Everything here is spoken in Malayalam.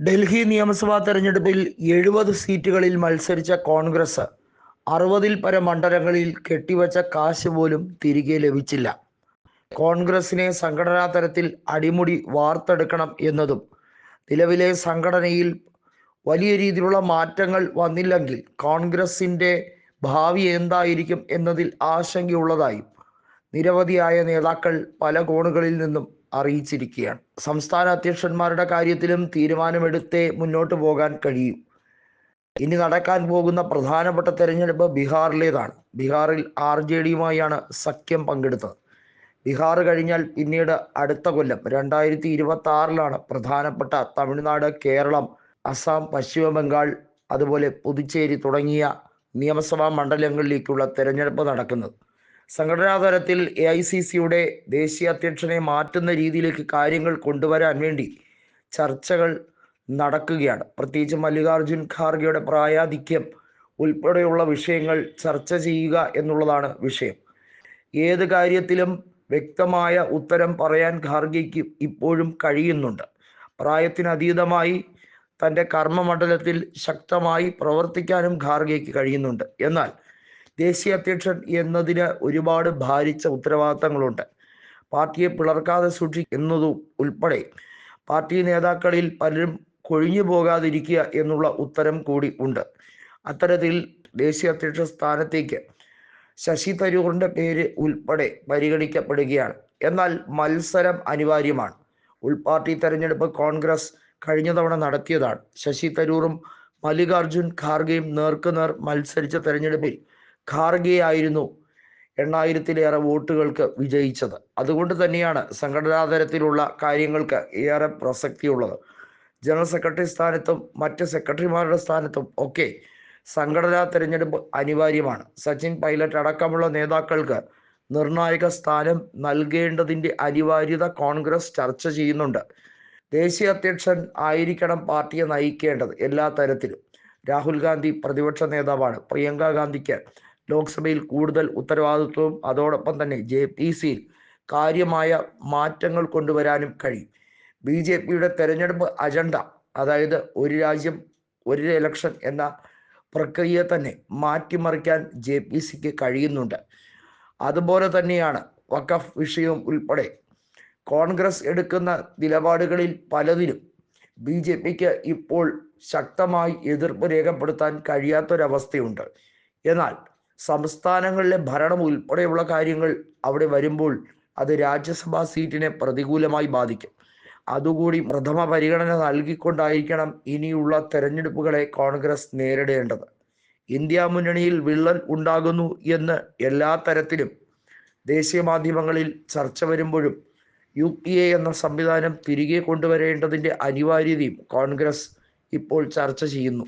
ഡൽഹി നിയമസഭാ തെരഞ്ഞെടുപ്പിൽ എഴുപത് സീറ്റുകളിൽ മത്സരിച്ച കോൺഗ്രസ് അറുപതിൽ പരം മണ്ഡലങ്ങളിൽ കെട്ടിവച്ച കാശ് പോലും തിരികെ ലഭിച്ചില്ല. കോൺഗ്രസിനെ സംഘടനാ തലത്തിൽ അടിമുടി വാർത്തെടുക്കണം എന്നതും നിലവിലെ സംഘടനയിൽ വലിയ രീതിയിലുള്ള മാറ്റങ്ങൾ വന്നില്ലെങ്കിൽ കോൺഗ്രസിന്റെ ഭാവി എന്തായിരിക്കും എന്നതിൽ ആശങ്കയുള്ളതായും നിരവധിയായ നേതാക്കൾ പല കോണുകളിൽ നിന്നും അറിയിച്ചിരിക്കുകയാണ്. സംസ്ഥാന അധ്യക്ഷന്മാരുടെ കാര്യത്തിലും തീരുമാനമെടുത്തേ മുന്നോട്ട് പോകാൻ കഴിയും. ഇനി നടക്കാൻ പോകുന്ന പ്രധാനപ്പെട്ട തെരഞ്ഞെടുപ്പ് ബീഹാറിലേതാണ്. ബീഹാറിൽ ആർ ജെ ഡിയുമായാണ് സഖ്യം പങ്കെടുത്തത്. ബീഹാർ കഴിഞ്ഞാൽ പിന്നീട് അടുത്ത കൊല്ലം രണ്ടായിരത്തി ഇരുപത്തി ആറിലാണ് പ്രധാനപ്പെട്ട തമിഴ്നാട് കേരളം അസം പശ്ചിമ ബംഗാൾ അതുപോലെ പുതുച്ചേരി തുടങ്ങിയ നിയമസഭാ മണ്ഡലങ്ങളിലേക്കുള്ള തെരഞ്ഞെടുപ്പ് നടക്കുന്നത്. സംഘടനാ തലത്തിൽ എ ഐ സി സിയുടെ ദേശീയ അധ്യക്ഷനെ മാറ്റുന്ന രീതിയിലേക്ക് കാര്യങ്ങൾ കൊണ്ടുവരാൻ വേണ്ടി ചർച്ചകൾ നടക്കുകയാണ്. പ്രത്യേകിച്ച് മല്ലികാർജുൻ ഖാർഗെയുടെ പ്രായാധിക്യം ഉൾപ്പെടെയുള്ള വിഷയങ്ങൾ ചർച്ച ചെയ്യുക എന്നുള്ളതാണ് വിഷയം. ഏത് കാര്യത്തിലും വ്യക്തമായ ഉത്തരം പറയാൻ ഖാർഗെക്ക് ഇപ്പോഴും കഴിയുന്നുണ്ട്. പ്രായത്തിനതീതമായി തന്റെ കർമ്മമണ്ഡലത്തിൽ ശക്തമായി പ്രവർത്തിക്കാനും ഖാർഗെക്ക് കഴിയുന്നുണ്ട്. എന്നാൽ ദേശീയ അധ്യക്ഷൻ എന്നതിന് ഒരുപാട് ഭാരിച്ച ഉത്തരവാദിത്തങ്ങളുണ്ട്. പാർട്ടിയെ പിളർക്കാതെ സൂക്ഷിക്കുന്നതും ഉൾപ്പെടെ പാർട്ടി നേതാക്കളിൽ പലരും കൊഴിഞ്ഞു പോകാതിരിക്കുക എന്നുള്ള ഉത്തരം കൂടി ഉണ്ട്. അത്തരത്തിൽ ദേശീയ അധ്യക്ഷ സ്ഥാനത്തേക്ക് ശശി തരൂറിന്റെ പേര് ഉൾപ്പെടെ പരിഗണിക്കപ്പെടുകയാണ്. എന്നാൽ മത്സരം അനിവാര്യമാണ്. ഉൾപാർട്ടി തെരഞ്ഞെടുപ്പ് കോൺഗ്രസ് കഴിഞ്ഞ തവണ നടത്തിയതാണ്. ശശി തരൂറും മല്ലികാർജുൻ ഖാർഗെയും നേർക്കുനേർ മത്സരിച്ച തെരഞ്ഞെടുപ്പിൽ ഖാർഗെ ആയിരുന്നു എണ്ണായിരത്തിലേറെ വോട്ടുകൾക്ക് വിജയിച്ചത്. അതുകൊണ്ട് തന്നെയാണ് സംഘടനാ തലത്തിലുള്ള കാര്യങ്ങൾക്ക് ഏറെ പ്രസക്തിയുള്ളത്. ജനറൽ സെക്രട്ടറി സ്ഥാനത്തും മറ്റ് സെക്രട്ടറിമാരുടെ സ്ഥാനത്തും ഒക്കെ സംഘടനാ തിരഞ്ഞെടുപ്പ് അനിവാര്യമാണ്. സച്ചിൻ പൈലറ്റ് അടക്കമുള്ള നേതാക്കൾക്ക് നിർണായക സ്ഥാനം നൽകേണ്ടതിന്റെ അനിവാര്യത കോൺഗ്രസ് ചർച്ച ചെയ്യുന്നുണ്ട്. ദേശീയ അധ്യക്ഷൻ ആയിരിക്കണം പാർട്ടിയെ നയിക്കേണ്ടത് എല്ലാ തരത്തിലും. രാഹുൽ ഗാന്ധി പ്രതിപക്ഷ നേതാവാണ്. പ്രിയങ്ക ഗാന്ധിക്ക് ലോക്സഭയിൽ കൂടുതൽ ഉത്തരവാദിത്വവും അതോടൊപ്പം തന്നെ ജെ പി സിയിൽ കാര്യമായ മാറ്റങ്ങൾ കൊണ്ടുവരാനും കഴിയും. ബി ജെ പിയുടെ തെരഞ്ഞെടുപ്പ് അജണ്ട അതായത് ഒരു രാജ്യം ഒരു ഇലക്ഷൻ എന്ന പ്രക്രിയ തന്നെ മാറ്റിമറിക്കാൻ ജെ പി സിക്ക് കഴിയുന്നുണ്ട്. അതുപോലെ തന്നെയാണ് വഖഫ് വിഷയം ഉൾപ്പെടെ കോൺഗ്രസ് എടുക്കുന്ന നിലപാടുകളിൽ പലതിലും ബി ജെ പിക്ക് ഇപ്പോൾ ശക്തമായി എതിർപ്പ് രേഖപ്പെടുത്താൻ കഴിയാത്തൊരവസ്ഥയുണ്ട്. എന്നാൽ സംസ്ഥാനങ്ങളിലെ ഭരണം ഉൾപ്പെടെയുള്ള കാര്യങ്ങൾ അവിടെ വരുമ്പോൾ അത് രാജ്യസഭാ സീറ്റിനെ പ്രതികൂലമായി ബാധിക്കും. അതുകൂടി പ്രഥമ പരിഗണന നൽകിക്കൊണ്ടായിരിക്കണം ഇനിയുള്ള തെരഞ്ഞെടുപ്പുകളെ കോൺഗ്രസ് നേരിടേണ്ടത്. ഇന്ത്യ മുന്നണിയിൽ വിള്ളൽ ഉണ്ടാകുന്നു എന്ന് എല്ലാ തരത്തിലും ദേശീയ മാധ്യമങ്ങളിൽ ചർച്ച വരുമ്പോഴും യു പി എ എന്ന സംവിധാനം തിരികെ കൊണ്ടുവരേണ്ടതിന്റെ അനിവാര്യതയും കോൺഗ്രസ് ഇപ്പോൾ ചർച്ച ചെയ്യുന്നു.